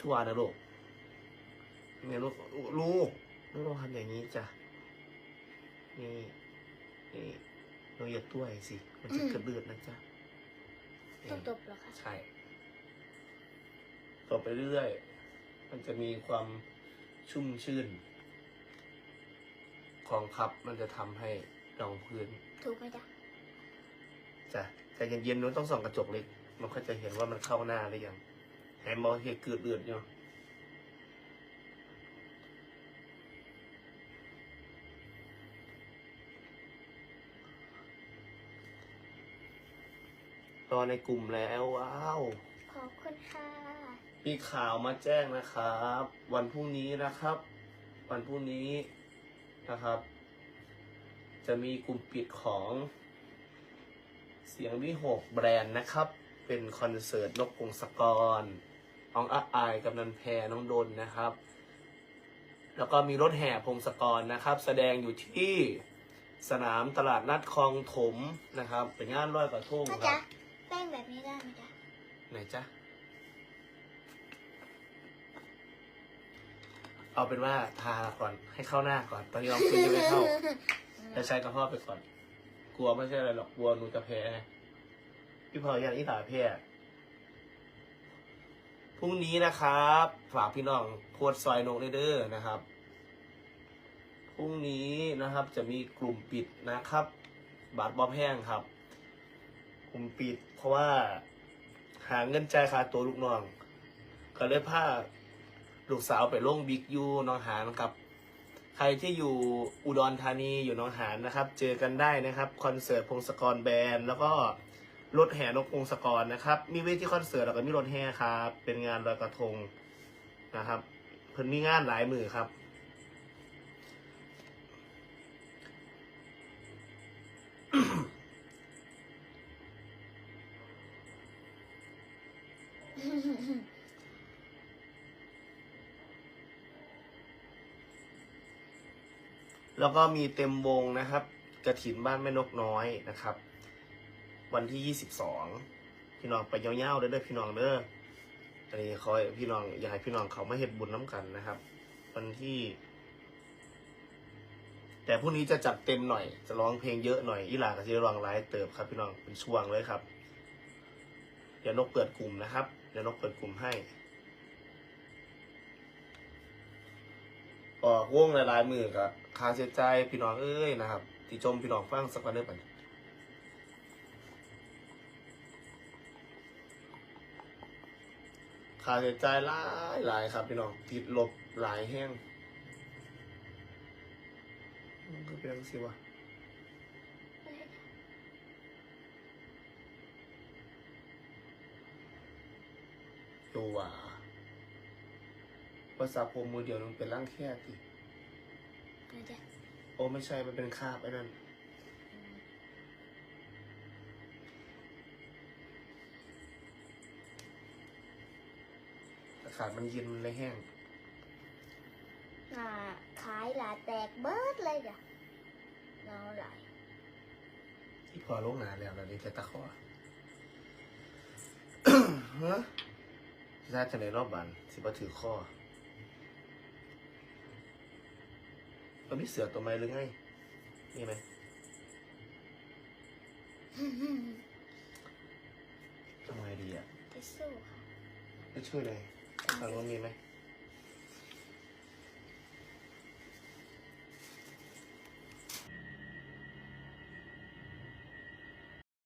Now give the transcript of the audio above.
ทั่วนะลูกเนี่ยลูกลูกลูกลองทำอย่างนี้จ้ะนี่นี่เราอย่าต้วยสิ มันจะกระเดือดนะจ๊ะนี่ต้องตบเหรอคะใช่ต่อไปเรื่อยๆมันจะมีความชุ่มชื่น ของพับมันจะทำให้รองพื้น ถูกไหมจ๊ะจ้ะแต่เย็นๆนู้นต้องส่องกระจกเล็ก มันก็จะเห็นว่ามันเข้าหน้าหรือยัง แหมมองเห็นเกือดเดือดอยู่รอในกลุ่มแล้วว้าว ขอบคุณค่ะ มีข่าวมาแจ้งนะครับ วันพรุ่งนี้นะครับ วันพรุ่งนี้นะครับ จะมีกลุ่มปิดของเสียงวิหกแบรนด์นะครับ เป็นคอนเสิร์ตนกพงศกร น้องอาอายกับนันแพรน้องดนนะครับ แล้วก็มีรถแห่พงศกรนะครับ แสดงอยู่ที่สนามตลาดนัดคลองถมนะครับ เป็นงานร้อยกระทงแม่คจ๊ะรับแป้งแบบนี้ได้ไหมจ๊ะไหนจ๊ะเอาเป็นว่าทาก่อนให้เข้าหน้าก่อน ตอนนี้ลองคุยยังไม่เข้าจะใช้กระเพาะไปก่อน กลัวไม่ใช่อะไรหรอก กลัวหนูจะแพ้ไงพี่พอยังอีสาแพ้ พรุ่งนี้นะครับ ฝากพี่น้องโพดซอยนกเด้อนะครับ พรุ่งนี้นะครับจะมีกลุ่มปิดนะครับ บาทบอบแห้งครับ กลุ่มปิด เพราะว่าหาเงินจ่ายค่าตัวลูกน้อง ก็เลยพาลูกสาวไปลงบิ๊กยูน้องหานครับ ใครที่อยู่อุดรธานีอยู่น้องหานนะครับ เจอกันได้นะครับ คอนเสิร์ตพงศกรแบนด์แล้วก็ รถแห่นกพงศกรนะครับ มีเวทีคอนเสิร์ตแล้วก็มีรถแห่ครับ เป็นงานลอยกระทงนะครับ เพิ่นมีงานหลายมือครับ แล้วก็มีเต็มวงนะครับกระถินบ้านแม่นกน้อยนะครับ วันที่ยี่สิบสองพี่น้องไปเย้าวๆเด้อเด้อพี่น้องเด้ออันนี้คอยพี่น้องอยากให้พี่น้องเขามาเฮ็ดบุญน้ำกันนะครับ วันที่ แต่พรุ่งนี้จะจัดเต็มหน่อย จะร้องเพลงเยอะหน่อยอีหลาก็จะร้องไลฟ์เติบครับ พี่น้องเป็นช่วงเลยครับเดี๋ยวนกเปิดกลุ่มนะครับเดี๋ยวนกเปิดกลุ่มให้ออกวงหลายๆมือกับคาเสียใจพี่น้องเอ้ยนะครับที่ชมพี่น้องฟังสักวันเด้อปั คาเสียใจายหลายหลายครับพี่น้องติดลบหลายแห้งมันก็เป็นสิวะโยว่าภาษาผมมือเดียวมันเป็นร่างแค่ติแม่จ๊ะโอ้ไม่ใช่มันเป็นคราบไอ้นั่น อากาศมันเย็นมันเลยแห้งอ่าขายหลาแตกเบิดเลยจ้ะน้องไหลายที่พอลงหนาแล้วแล้วนี่จะตะขอฮะน่าจะในรอบบันสิบ่ถือข้อก็มีเสือตัวไม้หรือไงนี่ไหมทำไงดีอะจะสู้ค่ะจะช่วยเลย ทางโน้นมีไหม